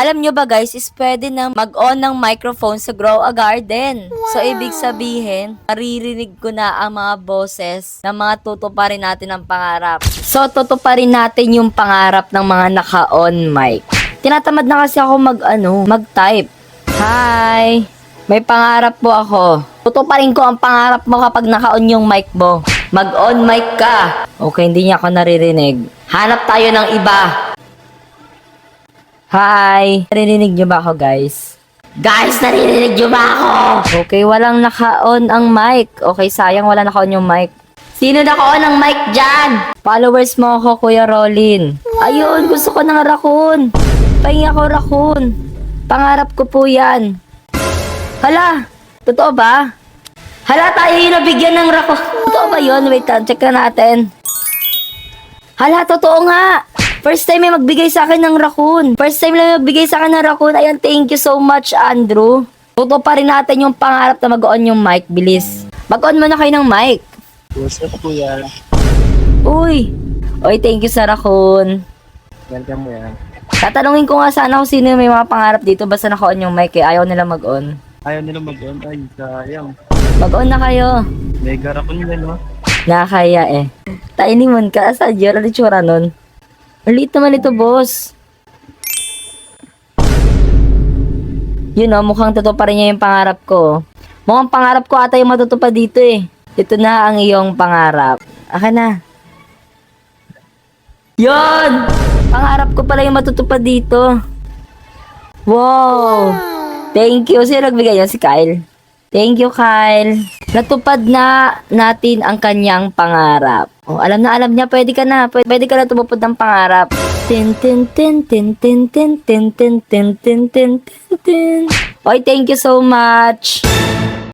Alam nyo ba guys, is pwede na mag-on ng microphone sa Grow a Garden. So, ibig sabihin, maririnig ko na ang mga boses ng mga tutuparin natin ng pangarap. So, tutuparin natin yung pangarap ng mga naka-on mic. Tinatamad na kasi ako mag, ano, mag-type. Hi! May pangarap po ako. Tutuparin ko ang pangarap mo kapag naka-on yung mic mo. Mag-on mic ka. Okay, hindi niya ako naririnig. Hanap tayo ng iba. Hi! Narinig niyo ba ako, guys? Guys, narinig niyo ba ako? Okay, walang naka-on ang mic. Okay, sayang wala naka-on yung mic. Sino naka-on ang mic dyan? Followers mo ako, Kuya Rolin. Ayun, gusto ko ng raccoon. Pahingi ako raccoon. Pangarap ko po yan. Hala, totoo ba? Hala, tayo yung nabigyan ng raccoon. Totoo ba yun? Wait lang, check na natin. Hala, totoo nga. First time may magbigay sa akin ng raccoon. First time lang may magbigay sa akin ng raccoon. Ayan, thank you so much, Andrew. Tuto pa rin natin yung pangarap na mag-on yung mic, bilis. Mag-on mo na kayo ng mic. What's up, kuya? Uy. Uy, thank you sa raccoon. Welcome mo yan. Tatanungin ko nga sana kung sino yung may mga pangarap dito basta naka-on yung mic eh. Ayaw nila mag-on. Ayaw nila mag-on. Ay, sayang. Mag-on na kayo. Mega rakon nila, no? Nakakaya eh. Tiny mon ka. Sa Jer, ano tsura nun? Liit naman ito, boss. Yun o, mukhang totoo pa rin niya yung pangarap ko. Mukhang pangarap ko ata yung matutupad dito eh. Ito na ang iyong pangarap. Aka na. Yun! Pangarap ko pala yung matutupad dito. Wow! Thank you. Sino nagbigay yan? Si Kyle. Thank you, Kyle. Natupad na natin ang kanyang pangarap. Oh, alam na alam niya, pwede ka na. Pwede, ka na tumupad ng pangarap. Tin tin tin tin tin tin tin tin tin tin tin tin. Oy, thank you so much.